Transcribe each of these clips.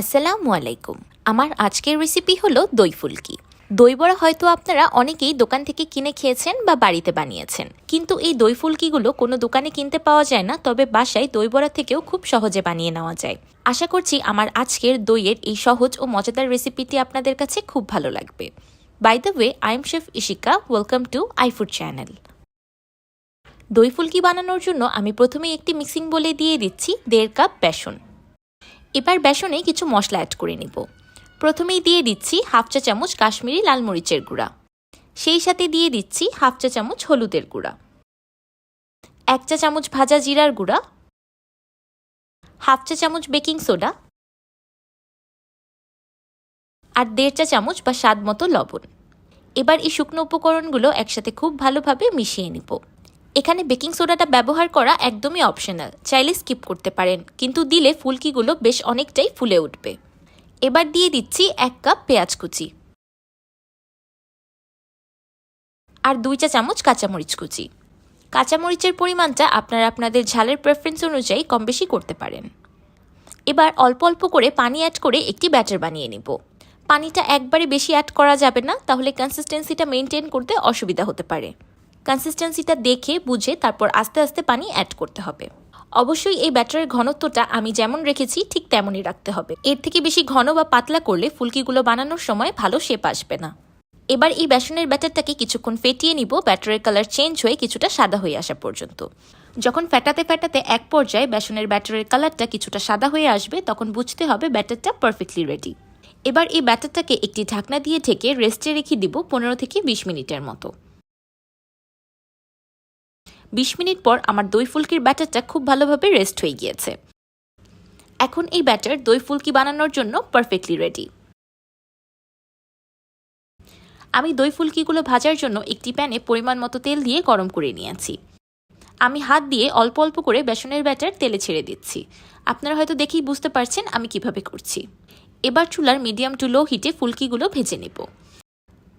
আসসালামু আলাইকুম। আমার আজকের রেসিপি হলো দই ফুলকি। দই বড়া হয়তো আপনারা অনেকেই দোকান থেকে কিনে খেয়েছেন বা বাড়িতে বানিয়েছেন। কিন্তু এই দই ফুলকিগুলো কোনো দোকানে কিনতে পাওয়া যায় না, তবে বাসায় দই বড়া থেকেও খুব সহজে বানিয়ে নেওয়া যায়। আশা করছি আমার আজকের দইয়ের এই সহজ ও মজাদার রেসিপিটি আপনাদের কাছে খুব ভালো লাগবে। By the way I am chef Ishika welcome to iFood channel দই ফুলকি বানানোর জন্য আমি প্রথমেই একটি মিক্সিং বলে দিয়ে দিচ্ছি দেড় কাপ বেসন। এবার বেসনে কিছু মশলা অ্যাড করে নিব। প্রথমেই দিয়ে দিচ্ছি হাফ চা চামচ কাশ্মীরি লাল মরিচের গুঁড়া। সেই সাথে দিয়ে দিচ্ছি হাফ চা চামচ হলুদের গুঁড়া। এক চা চামচ ভাজা জিরার গুঁড়া। হাফ চা চামচ বেকিং সোডা। আর দেড় চা চামচ বা স্বাদ মতো লবণ। এবার এই শুকনো উপকরণগুলো একসাথে খুব ভালোভাবে মিশিয়ে নিব। এখানে বেকিং সোডাটা ব্যবহার করা একদমই অপশনাল চাইলে স্কিপ করতে পারেন, কিন্তু দিলে ফুলকিগুলো বেশ অনেকটাই ফুলে উঠবে। এবার দিয়ে দিচ্ছি এক কাপ পেঁয়াজ কুচি। আর দুই চা চামচ কাঁচামরিচ কুচি। কাঁচামরিচের পরিমাণটা আপনারা আপনাদের ঝালের প্রেফারেন্স অনুযায়ী কম বেশি করতে পারেন। এবার অল্প অল্প করে পানি অ্যাড করে একটি ব্যাটার বানিয়ে নিব। পানিটা একবারে বেশি অ্যাড করা যাবে না, তাহলে কনসিস্টেন্সিটা মেনটেন করতে অসুবিধা হতে পারে। কনসিস্টেন্সিটা দেখে, বুঝে, তারপর আস্তে আস্তে পানি অ্যাড করতে হবে। অবশ্যই এই ব্যাটারের ঘনত্বটা আমি যেমন রেখেছি, ঠিক তেমনই রাখতে হবে। এর থেকে বেশি ঘন বা পাতলা করলে ফুলকিগুলো বানানোর সময় ভালো শেপ আসবে না। এবার এই বেসনের ব্যাটারটাকে কিছুক্ষণ ফেটিয়ে নিব, ব্যাটারের কালার চেঞ্জ হয়ে কিছুটা সাদা হয়ে আসা পর্যন্ত। যখন ফেটাতে ফেটাতে এক পর্যায়ে বেসনের ব্যাটারের কালারটা কিছুটা সাদা হয়ে আসবে, তখন বুঝতে হবে ব্যাটারটা পারফেক্টলি রেডি এবার এই ব্যাটারটাকে একটি ঢাকনা দিয়ে ঢেকে রেস্টে রেখে দিব পনেরো থেকে বিশ মিনিটের মতো। বিশ মিনিট পর আমার দই ফুলকির ব্যাটারটা খুব ভালোভাবে রেস্ট হয়ে গিয়েছে। এখন এই ব্যাটার দই ফুলকি বানানোর জন্য পারফেক্টলি রেডি আমি দই ফুলকিগুলো ভাজার জন্য একটি প্যানে পরিমাণ মতো তেল দিয়ে গরম করে নিয়েছি। আমি হাত দিয়ে অল্প অল্প করে বেসনের ব্যাটার তেলে ছেড়ে দিচ্ছি। আপনারা হয়তো দেখেই বুঝতে পারছেন আমি কীভাবে করছি। এবার চুলার মিডিয়াম টু লো হিটে ফুলকিগুলো ভেজে নেব।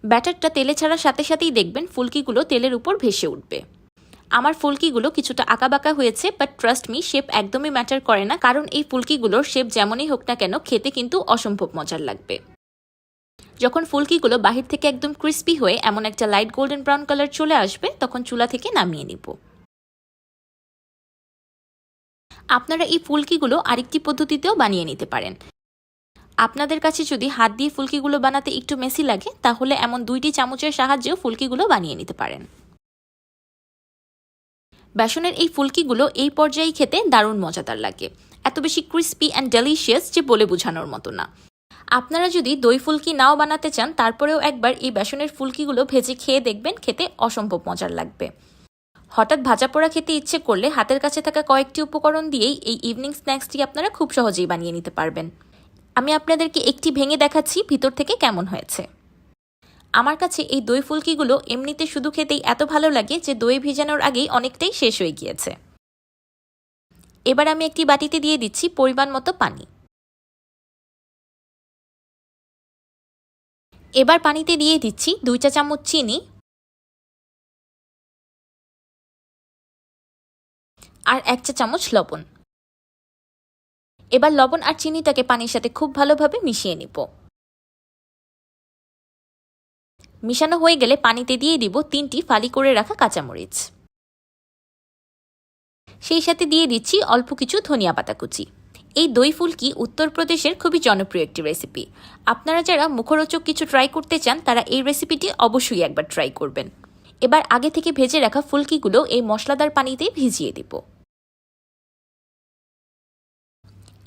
ব্যাটারটা তেলে ছাড়ার সাথে সাথেই দেখবেন ফুলকিগুলো তেলের উপর ভেসে উঠবে। আমার ফুলকিগুলো কিছুটা আঁকাবাঁকা হয়েছে বাট ট্রাস্ট মি শেপ একদমই ম্যাটার করে না, কারণ এই ফুলকিগুলোর শেপ যেমনই হোক না কেন, খেতে কিন্তু অসম্ভব মজার লাগবে। যখন ফুলকিগুলো বাহির থেকে একদম ক্রিস্পি হয়ে এমন একটা লাইট গোল্ডেন ব্রাউন কালার চলে আসবে, তখন চুলা থেকে নামিয়ে নিব। আপনারা এই ফুলকিগুলো আরেকটি পদ্ধতিতেও বানিয়ে নিতে পারেন। আপনাদের কাছে যদি হাত দিয়ে ফুলকিগুলো বানাতে একটু মেসি লাগে, তাহলে এমন দুইটি চামচের সাহায্যেও ফুলকিগুলো বানিয়ে নিতে পারেন। বেসনের এই ফুলকিগুলো এই পর্যায়ে খেতে দারুণ মজাদার লাগে। এত বেশি ক্রিস্পি অ্যান্ড ডেলিশিয়াস যে বলে বোঝানোর মতো না। আপনারা যদি দই ফুলকি নাও বানাতে চান, তারপরেও একবার এই বেসনের ফুলকিগুলো ভেজে খেয়ে দেখবেন, খেতে অসম্ভব মজার লাগবে। হঠাৎ ভাজা পোড়া খেতে ইচ্ছে করলে হাতের কাছে থাকা কয়েকটি উপকরণ দিয়েই এই ইভিনিং স্ন্যাক্সটি আপনারা খুব সহজেই বানিয়ে নিতে পারবেন। আমি আপনাদেরকে একটি ভেঙে দেখাচ্ছি, ভিতর থেকে কেমন হয়েছে। আমার কাছে এই দই ফুলকিগুলো এমনিতে শুধু খেতেই এত ভালো লাগে যে দই ভিজানোর আগেই অনেকটাই শেষ হয়ে গিয়েছে। এবার আমি একটি বাটিতে দিয়ে দিচ্ছি পরিমাণ মতো পানি। এবার পানিতে দিয়ে দিচ্ছি দুই চা চামচ চিনি। আর এক চা চামচ লবণ। এবার লবণ আর চিনিটাকে পানির সাথে খুব ভালোভাবে মিশিয়ে নিব। মিশানো হয়ে গেলে পানিতে দিয়ে দিব তিনটি ফালি করে রাখা কাঁচামরিচ। সেই সাথে দিয়ে দিচ্ছি অল্প কিছু ধনিয়া পাতা কুচি। এই দই ফুলকি উত্তরপ্রদেশের খুবই জনপ্রিয় একটি রেসিপি আপনারা যারা মুখরোচক কিছু ট্রাই করতে চান, তারা এই রেসিপিটি অবশ্যই একবার ট্রাই করবেন। এবার আগে থেকে ভেজে রাখা ফুলকিগুলো এই মশলাদার পানিতে ভিজিয়ে দিব।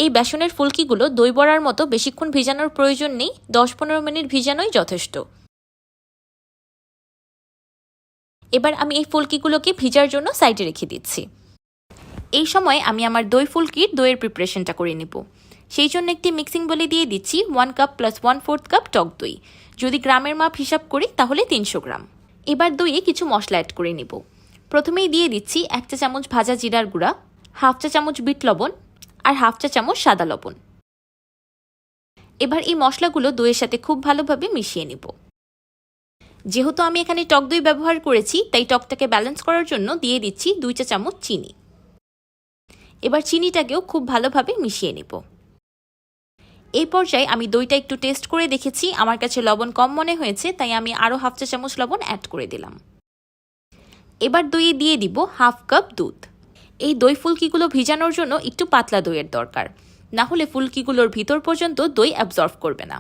এই বেসনের ফুলকিগুলো দই বড়ার মতো বেশিক্ষণ ভিজানোর প্রয়োজন নেই, দশ পনেরো মিনিট ভিজানোই যথেষ্ট। এবার আমি এই ফুলকিগুলোকে ভিজার জন্য সাইডে রেখে দিচ্ছি। এই সময় আমি আমার দই ফুলকির দইয়ের প্রিপারেশনটা করে নেব। সেই জন্য একটি মিক্সিং বলে দিয়ে দিচ্ছি one cup plus one fourth cup টক দই। যদি গ্রামের মাপ হিসাব করি, তাহলে তিনশো গ্রাম। এবার দইয়ে কিছু মশলা অ্যাড করে নেব। প্রথমেই দিয়ে দিচ্ছি এক চা চামচ ভাজা জিরার গুঁড়া, হাফ চা চামচ বিট লবণ আর হাফ চা চামচ সাদা লবণ। এবার এই মশলাগুলো দইয়ের সাথে খুব ভালোভাবে মিশিয়ে নেব। যেহেতু আমি এখানে টক দই ব্যবহার করেছি, তাই টকটাকে ব্যালেন্স করার জন্য দিয়ে দিচ্ছি দুই চা চামচ চিনি। এবার চিনিটাকেও খুব ভালোভাবে মিশিয়ে নেব। এই পর্যায়ে আমি দইটা একটু টেস্ট করে দেখেছি। আমার কাছে লবণ কম মনে হয়েছে, তাই আমি আরও হাফ চা চামচ লবণ অ্যাড করে দিলাম। এবার দইয়ে দিয়ে দিব হাফ কাপ দুধ। এই দই ফুলকিগুলো ভিজানোর জন্য একটু পাতলা দইয়ের দরকার। না হলে ফুলকিগুলোর ভিতর পর্যন্ত দই অ্যাবজর্ভ করবে না।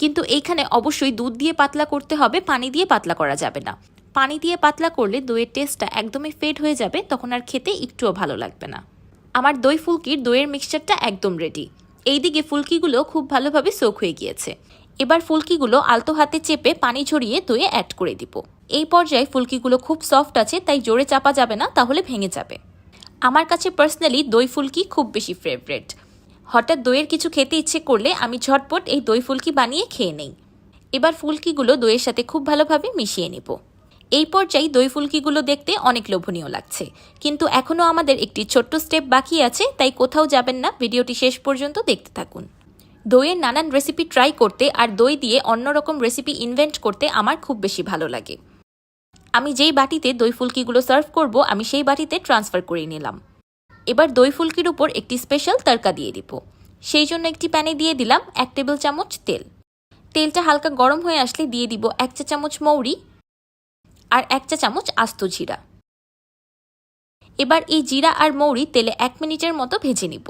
কিন্তু এইখানে অবশ্যই দুধ দিয়ে পাতলা করতে হবে, পানি দিয়ে পাতলা করা যাবে না। পানি দিয়ে পাতলা করলে দইয়ের টেস্টটা একদমই ফেড হয়ে যাবে, তখন আর খেতে একটুও ভালো লাগবে না। আমার দই ফুলকির দইয়ের মিক্সচারটা একদম রেডি এইদিকে ফুলকিগুলো খুব ভালোভাবে সোক হয়ে গিয়েছে। এবার ফুলকিগুলো আলতো হাতে চেপে পানি ঝরিয়ে দইয়ে অ্যাড করে দিব। এই পর্যায়ে ফুলকিগুলো খুব সফট আছে, তাই জোরে চাপা যাবে না, তাহলে ভেঙে যাবে। আমার কাছে পার্সোনালি দই ফুলকি খুব বেশি ফেভারেট হঠাৎ দইয়ের কিছু খেতে ইচ্ছে করলে আমি ঝটপট এই দই ফুলকি বানিয়ে খেয়ে নেই। এবার ফুলকিগুলো দইয়ের সাথে খুব ভালোভাবে মিশিয়ে নেব। এই পর্যায়ে দই ফুলকিগুলো দেখতে অনেক লোভনীয় লাগছে। কিন্তু এখনও আমাদের একটি ছোট্ট স্টেপ বাকি আছে, তাই কোথাও যাবেন না। ভিডিওটি শেষ পর্যন্ত দেখতে থাকুন। দইয়ের নানান রেসিপি ট্রাই করতে আর দই দিয়ে অন্যরকম রেসিপি ইনভেন্ট করতে আমার খুব বেশি ভালো লাগে। আমি যেই বাটিতে দই ফুলকিগুলো সার্ভ করব, আমি সেই বাটিতে ট্রান্সফার করে নিলাম। এবার দই ফুলকির উপর একটি স্পেশাল তরকা দিয়ে দিব। সেই জন্য একটি প্যানে দিয়ে দিলাম এক টেবিল চামচ তেল। তেলটা হালকা গরম হয়ে আসলে দিয়ে দিব এক চা চামচ মৌরি আর এক চা চামচ আস্ত জিরা। এবার এই জিরা আর মৌরি তেলে এক মিনিটের মতো ভেজে নিব।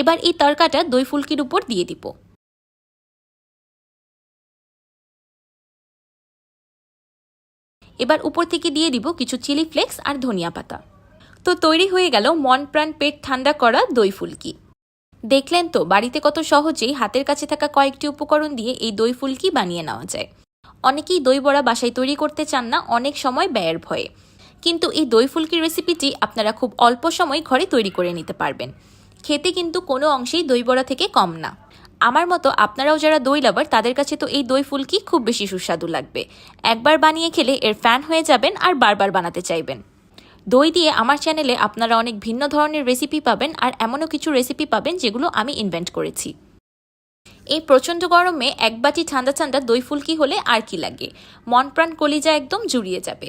এবার এই তরকাটা দই ফুলকির উপর দিয়ে দিব। এবার উপর থেকে দিয়ে দিব কিছু চিলি ফ্লেক্স আর ধনিয়া পাতা। তো তৈরি হয়ে গেল মন প্রাণ পেট ঠান্ডা করা দই ফুলকি। দেখলেন তো, বাড়িতে কত সহজেই হাতের কাছে থাকা কয়েকটি উপকরণ দিয়ে এই দই ফুলকি বানিয়ে নেওয়া যায়। অনেকেই দই বড়া বাসায় তৈরি করতে চান না, অনেক সময় ব্যয়ের ভয়ে। কিন্তু এই দই ফুলকির রেসিপিটি আপনারা খুব অল্প সময় ঘরে তৈরি করে নিতে পারবেন। খেতে কিন্তু কোনো অংশেই দই বড়া থেকে কম না। আমার মতো আপনারাও যারা দই লাভার, তাদের কাছে তো এই দই ফুলকি খুব বেশি সুস্বাদু লাগবে। একবার বানিয়ে খেলে এর ফ্যান হয়ে যাবেন আর বারবার বানাতে চাইবেন। দই দিয়ে আমার চ্যানেলে আপনারা অনেক ভিন্ন ধরনের রেসিপি পাবেন আর এমনও কিছু রেসিপি পাবেন যেগুলো আমি ইনভেন্ট করেছি। এই প্রচণ্ড গরমে এক বাটি ঠান্ডা ঠান্ডা দই ফুলকি হলে আর কি লাগে? মন প্রাণ কলিজা একদম জুড়িয়ে যাবে।